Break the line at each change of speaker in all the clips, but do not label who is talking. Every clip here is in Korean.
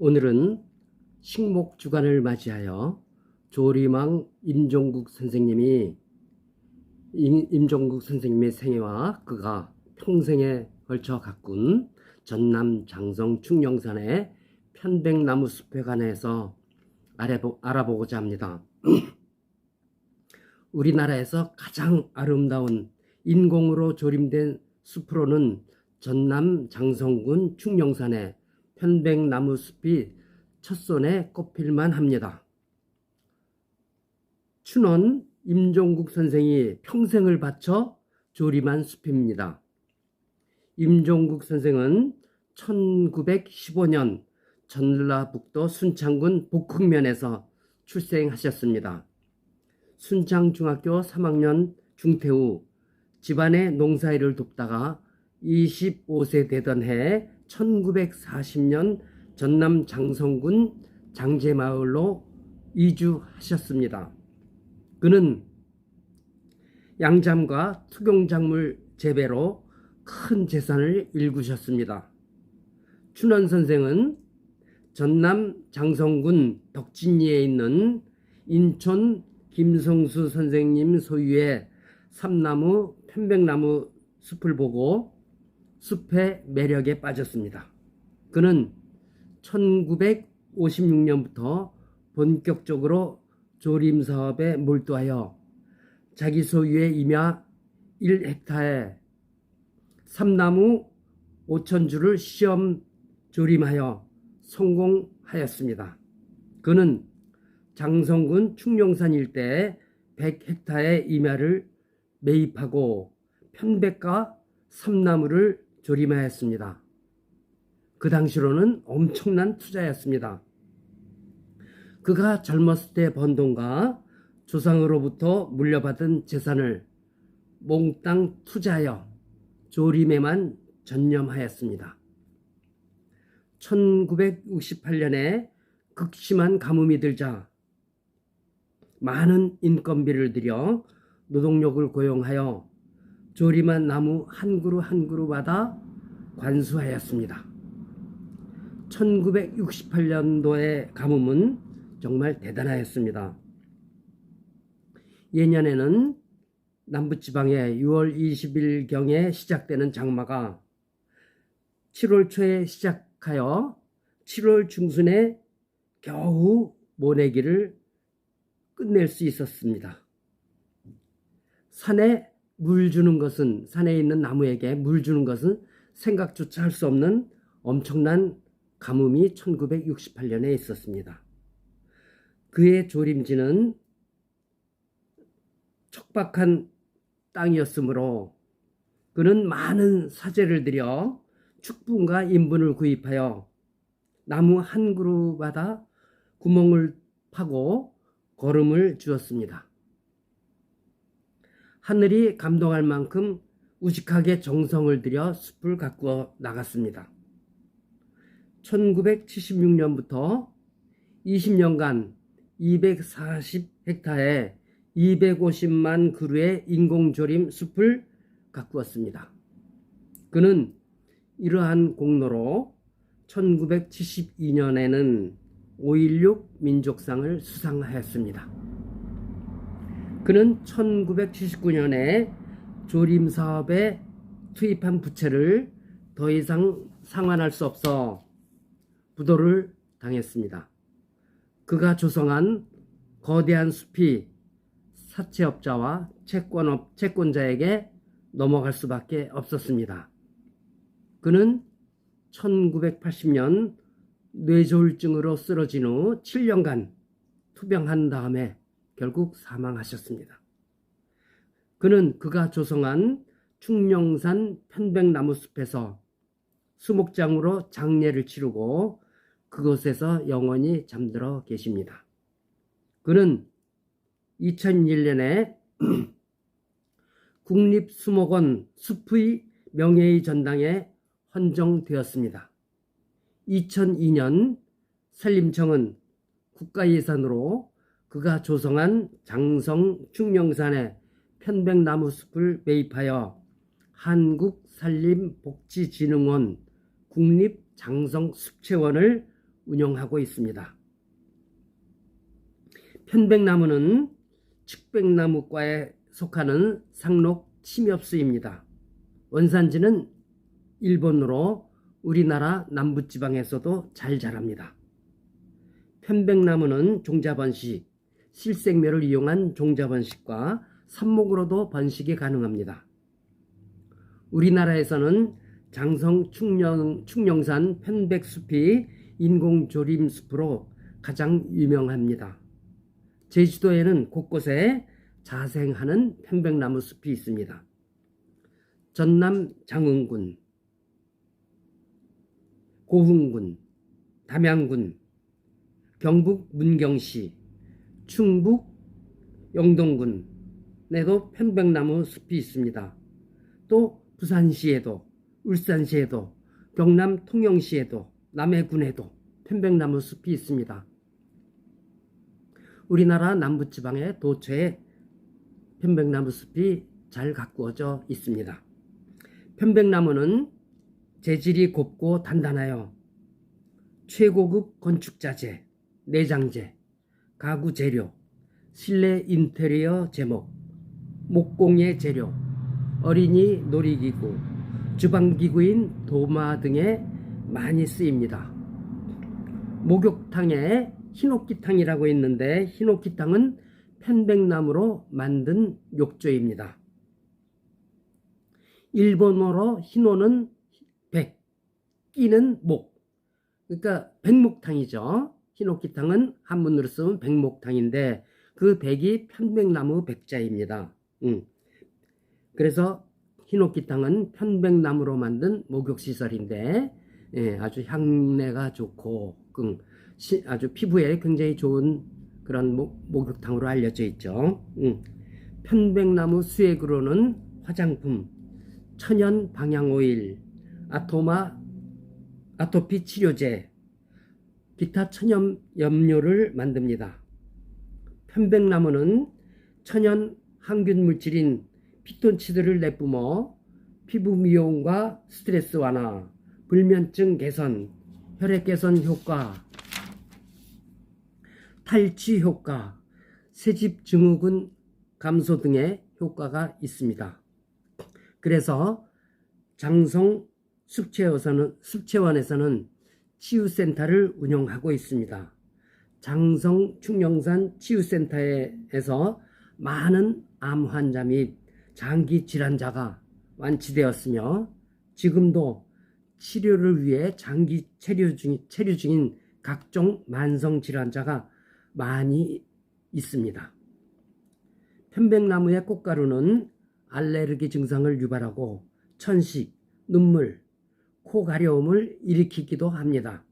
오늘은 식목 주간을 맞이하여 조리망 임종국 선생님이 임, 임종국 선생님의 생애와 그가 평생에 걸쳐 가꾼 전남 장성 충령산의 편백나무 숲에 관해서 알아보, 알아보 고자 합니다. 우리나라에서 가장 아름다운 인공으로 조림된 숲으로는 전남 장성군 충령산의 편백나무 숲이 첫손에 꼽힐만 합니다. 춘원 임종국 선생이 평생을 바쳐 조림한 숲입니다. 임종국 선생은 1915년 전라북도 순창군 복흥면에서 출생하셨습니다. 순창중학교 3학년 중퇴 후 집안의 농사일을 돕다가 25세 되던 해 1940년 전남 장성군 장제마을로 이주하셨습니다. 그는 양잠과 투경작물 재배로 큰 재산을 일구셨습니다. 춘원 선생은 전남 장성군 덕진리에 있는 인촌 김성수 선생님 소유의 삼나무 편백나무 숲을 보고 숲의 매력에 빠졌습니다. 그는 1956년부터 본격적으로 조림 사업에 몰두하여 자기 소유의 임야 1헥타에 삼나무 5천 주를 시험 조림하여 성공하였습니다. 그는 장성군 충령산 일대에 100헥타의 임야를 매입하고 편백과 삼나무를 조림하였습니다. 그 당시로는 엄청난 투자였습니다. 그가 젊었을 때 번 돈과 조상으로부터 물려받은 재산을 몽땅 투자하여 조림에만 전념하였습니다. 1968년에 극심한 가뭄이 들자 많은 인건비를 들여 노동력을 고용하여 조림한 나무 한 그루 한 그루마다 관수하였습니다. 1968년도의 가뭄은 정말 대단하였습니다. 예년에는 남부지방에 6월 20일경에 시작되는 장마가 7월 초에 시작하여 7월 중순에 겨우 모내기를 끝낼 수 있었습니다. 산에 물 주는 것은 산에 있는 나무에게 물 주는 것은 생각조차 할 수 없는 엄청난 가뭄이 1968년에 있었습니다. 그의 조림지는 척박한 땅이었으므로 그는 많은 사제를 들여 축분과 인분을 구입하여 나무 한 그루마다 구멍을 파고 걸음을 주었습니다. 하늘이 감동할 만큼 우직하게 정성을 들여 숲을 가꾸어 나갔습니다. 1976년부터 20년간 240헥타에 250만 그루의 인공조림 숲을 가꾸었습니다. 그는 이러한 공로로 1972년에는 5.16 민족상을 수상하였습니다. 그는 1979년에 조림 사업에 투입한 부채를 더 이상 상환할 수 없어 부도를 당했습니다. 그가 조성한 거대한 숲이 사채업자와 채권업, 채권자에게 넘어갈 수밖에 없었습니다. 그는 1980년 뇌졸중으로 쓰러진 후 7년간 투병한 다음에 결국 사망하셨습니다. 그는 그가 조성한 충령산 편백나무 숲에서 수목장으로 장례를 치르고 그곳에서 영원히 잠들어 계십니다. 그는 2001년에 국립수목원 숲의 명예의 전당에 헌정되었습니다. 2002년 산림청은 국가예산으로 그가 조성한 장성 충령산의 편백나무 숲을 매입하여 한국산림복지진흥원 국립장성숲체원을 운영하고 있습니다. 편백나무는 측백나무과에 속하는 상록 침엽수입니다. 원산지는 일본으로 우리나라 남부지방에서도 잘 자랍니다. 편백나무는 종자번식, 실생묘를 이용한 종자번식과 삽목으로도 번식이 가능합니다. 우리나라에서는 장성 충령, 충령산 편백숲이 인공조림숲으로 가장 유명합니다. 제주도에는 곳곳에 자생하는 편백나무 숲이 있습니다. 전남 장흥군, 고흥군, 담양군, 경북 문경시, 충북 영동군 에도 편백나무 숲이 있습니다. 또 부산시에도, 울산시에도, 경남 통영시에도, 남해군에도 편백나무 숲이 있습니다. 우리나라 남부지방의 도처에 편백나무 숲이 잘 가꾸어져 있습니다. 편백나무는 재질이 곱고 단단하여 최고급 건축자재, 내장재, 가구 재료, 실내 인테리어 제목, 목공예 재료, 어린이 놀이기구, 주방기구인 도마 등에 많이 쓰입니다. 목욕탕에 흰옥기탕이라고 있는데 흰옥기탕은 편백나무로 만든 욕조입니다. 일본어로 흰호는 백, 끼는 목. 그러니까 백목탕이죠. 흰옥기탕은 한문으로 쓰면 백목탕인데 그 백이 편백나무 백자입니다. 음. 그래서 흰옥기탕은 편백나무로 만든 목욕시설인데 예, 아주 향내가 좋고 음, 시, 아주 피부에 굉장히 좋은 그런 목, 목욕탕으로 알려져 있죠. 음. 편백나무 수액으로는 화장품, 천연 방향오일, 아토마, 아토피 치료제, 기타 천연 염료를 만듭니다. 편백나무는 천연 항균 물질인 피톤치드를 내뿜어 피부 미용과 스트레스 완화, 불면증 개선, 혈액 개선 효과, 탈취 효과, 새집 증후군 감소 등의 효과가 있습니다. 그래서 장성 습체원에서는, 습체원에서는 치유센터를 운영하고 있습니다. 장성 충령산 치유센터에서 많은 암 환자 및 장기 질환자가 완치되었으며 지금도 치료를 위해 장기 체류, 중, 체류 중인 각종 만성 질환자가 많이 있습니다. 편백나무의 꽃가루는 알레르기 증상을 유발하고 천식, 눈물, 코 가려움을 일으키기도 합니다.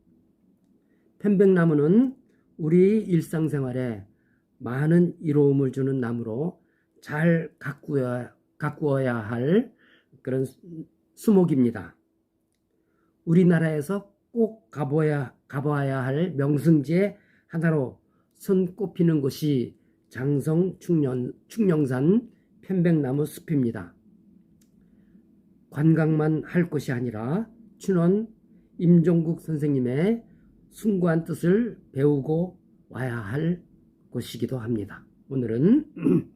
편백나무는 우리 일상생활에 많은 이로움을 주는 나무로 잘 가꾸어야, 가꾸어야 할 그런 수목입니다. 우리나라에서 꼭 가봐야, 가봐야 할 명승지의 하나로 손꼽히는 곳이 장성 충령, 충령산 편백나무 숲입니다. 관광만 할 것이 아니라 춘원 임종국 선생님의 숭고한 뜻을 배우고 와야 할 곳이기도 합니다. 오늘은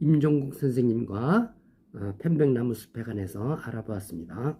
임종국 선생님과 어, 편백나무 숲에 관해서 알아보았습니다.